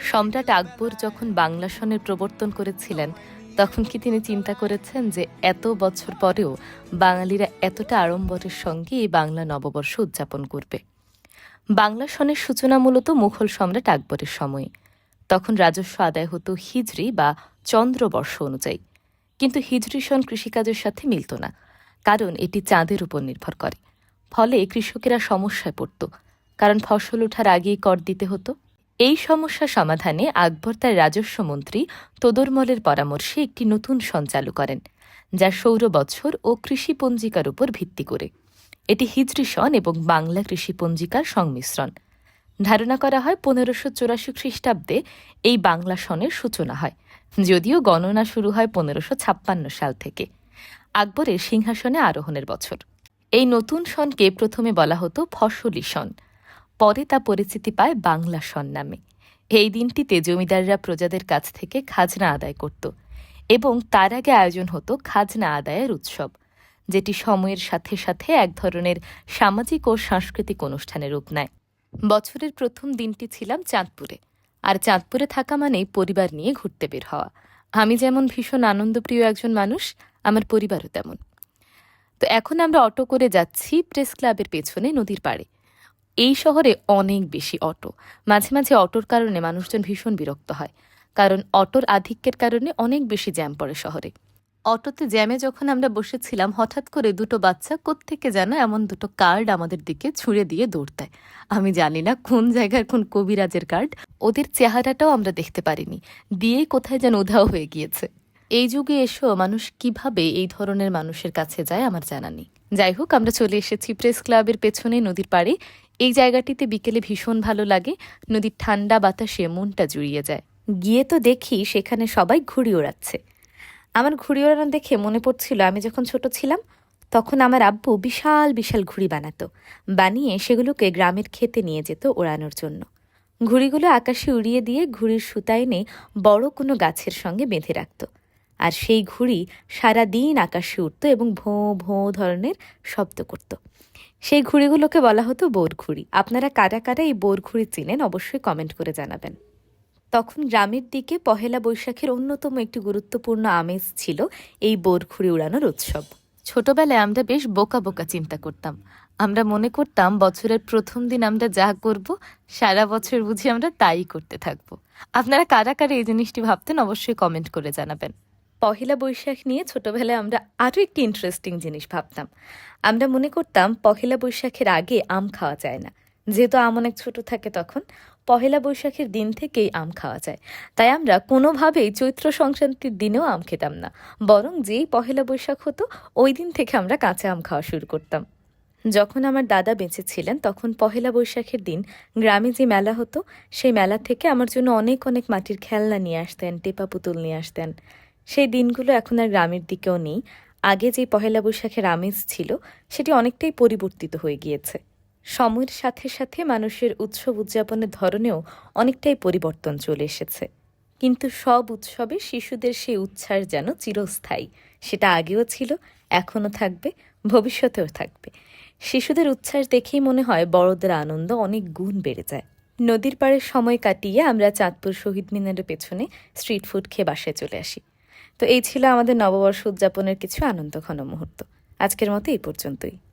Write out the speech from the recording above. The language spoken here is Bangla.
সম্রাট আকবর যখন বাংলা সনের প্রবর্তন করেছিলেন, তখন কি তিনি চিন্তা করেছেন যে এত বছর পরেও বাঙালিরা এতটা আড়ম্বরের সঙ্গে এই বাংলা নববর্ষ উদযাপন করবে? বাংলা সনের সূচনা মূলত মুঘল সম্রাট আকবরের সময়ে। তখন রাজস্ব আদায় হতো হিজরি বা চন্দ্রবর্ষ অনুযায়ী। কিন্তু হিজরি সন কৃষিকাজের সাথে মিলত না, কারণ এটি চাঁদের উপর নির্ভর করে। ফলে কৃষকেরা সমস্যায় পড়ত, কারণ ফসল ওঠার আগেই কর দিতে হতো। এই সমস্যা সমাধানে আকবর তার রাজস্ব মন্ত্রী তোদরমলের পরামর্শে একটি নতুন সন চালু করেন, যা সৌর বছর ও কৃষি পঞ্জিকার উপর ভিত্তি করে। এটি হিজরি সন এবং বাংলা কৃষি পঞ্জিকার সংমিশ্রণ। ধারণা করা হয় পনেরোশো চুরাশি খ্রিস্টাব্দে এই বাংলা সনের সূচনা হয়, যদিও গণনা শুরু হয় পনেরোশো ছাপ্পান্ন সাল থেকে। আকবরের সিংহাসনে আরোহণের বছর। এই নতুন সনকে প্রথমে বলা হতো ফসলি সন। পরে তা পরিচিতি পায় বাংলা সন নামে এই দিনটিতে জমিদাররা প্রজাদের কাছ থেকে খাজনা আদায় করত এবং তার আগে আয়োজন হতো খাজনা আদায়ের উৎসব, যেটি সময়ের সাথে সাথে এক ধরনের সামাজিক ও সাংস্কৃতিক অনুষ্ঠানের রূপ নেয়। বছরের প্রথম দিনটি ছিলাম চাঁদপুরে, আর চাঁদপুরে থাকা মানেই পরিবার নিয়ে ঘুরতে বের হওয়া। আমি যেমন ভীষণ আনন্দপ্রিয় একজন মানুষ, আমার পরিবারও তেমন। তো এখন আমরা অটো করে যাচ্ছি প্রেস ক্লাবের পেছনে নদীর পাড়ে। এই শহরে অনেক বেশি অটো। মাঝে মাঝে অটোর কারণে মানুষজন ভীষণ বিরক্ত হয়। কারণ অটোর আধিক্যের কারণে অনেক বেশি জ্যাম পড়ে শহরে। অটোতে জ্যামে যখন আমরা বসেছিলাম, হঠাৎ করে দুটো বাচ্চা কোত্থেকে যেন এমন দুটো কার্ড আমাদের দিকে ছুঁড়ে দিয়ে দৌড় দেয়। আমি জানি না কোন জায়গার কোন কবিরাজের কার্ড। ওদের চেহারাটাও আমরা দেখতে পারিনি। দিয়ে কোথায় যেন উধাও হয়ে গিয়েছে। এই যুগে এসেও মানুষ কীভাবে এই ধরনের মানুষের কাছে যায় আমার জানা নেই। যাই হোক, আমরা চলে এসেছি প্রেস ক্লাবের পেছনে, নদীর পাড়ে। এই জায়গাটিতে বিকেলে ভীষণ ভালো লাগে। নদীর ঠান্ডা বাতাসে মনটা জুড়িয়ে যায়। গিয়ে তো দেখি সেখানে সবাই ঘুড়ি ওড়াচ্ছে। আমার ঘুড়ি ওড়ানো দেখে মনে পড়ছিল, আমি যখন ছোট ছিলাম, তখন আমার আব্বু বিশাল বিশাল ঘুড়ি বানাতো। বানিয়ে সেগুলোকে গ্রামের খেতে নিয়ে যেত ওড়ানোর জন্য। ঘুড়িগুলো আকাশে উড়িয়ে দিয়ে ঘুড়ির সুতা এনে বড় কোনো গাছের সঙ্গে বেঁধে রাখত। আর সেই ঘুড়ি সারা দিন আকাশে উঠত এবং ভোঁ ভোঁ ধরনের শব্দ করত। সেই ঘুড়িগুলোকে বলা হতো বোর ঘুড়ি। আপনারা কারা কারা এই বোর ঘুড়ি চিনেন অবশ্যই কমেন্ট করে জানাবেন। তখন গ্রামের দিকে পহেলা বৈশাখের অন্যতম একটি গুরুত্বপূর্ণ আমেজ ছিল এই বোরখুড়ি উড়ানোর উৎসব। ছোটবেলায় আমরা বেশ বোকা বোকা চিন্তা করতাম। আমরা মনে করতাম বছরের প্রথম দিন আমরা যা করব, সারা বছর বুঝি আমরা তাই করতে থাকব। আপনারা কারা কারা এই জিনিসটি ভাবতেন অবশ্যই কমেন্ট করে জানাবেন। পহেলা বৈশাখ নিয়ে ছোটবেলায় আমরা আরও একটি ইন্টারেস্টিং জিনিস ভাবতাম। আমরা মনে করতাম পহেলা বৈশাখের আগে আম খাওয়া যায় না। যেহেতু আম অনেক ছোট থাকে তখন, পহেলা বৈশাখের দিন থেকেই আম খাওয়া যায়। তাই আমরা কোনোভাবেই চৈত্র সংক্রান্তির দিনেও আম খেতাম না। বরং যেই পহেলা বৈশাখ হতো, ওই দিন থেকে আমরা কাঁচা আম খাওয়া শুরু করতাম। যখন আমার দাদা বেঁচে ছিলেন, তখন পহেলা বৈশাখের দিন গ্রামে যে মেলা হতো, সেই মেলা থেকে আমার জন্য অনেক অনেক মাটির খেলনা নিয়ে আসতেন, টেপা পুতুল নিয়ে আসতেন। সেই দিনগুলো এখন আর গ্রামের দিকেও নেই। আগে যে পহেলা বৈশাখের আমেজ ছিল, সেটি অনেকটাই পরিবর্তিত হয়ে গিয়েছে। সময়ের সাথে সাথে মানুষের উৎসব উদযাপনের ধরনেও অনেকটাই পরিবর্তন চলে এসেছে। কিন্তু সব উৎসবে শিশুদের সেই উচ্ছ্বাস যেন চিরস্থায়ী। সেটা আগেও ছিল, এখনও থাকবে, ভবিষ্যতেও থাকবে। শিশুদের উচ্ছ্বাস দেখেই মনে হয় বড়দের আনন্দ অনেক গুণ বেড়ে যায়। নদীর পাড়ে সময় কাটিয়ে আমরা চাঁদপুর শহীদ মিনারের পেছনে স্ট্রিট ফুড খেয়ে বাসায় চলে আসি। তো এই ছিল আমাদের নববর্ষ উদযাপনের কিছু আনন্দঘন মুহূর্ত। আজকের মতো এই পর্যন্তই।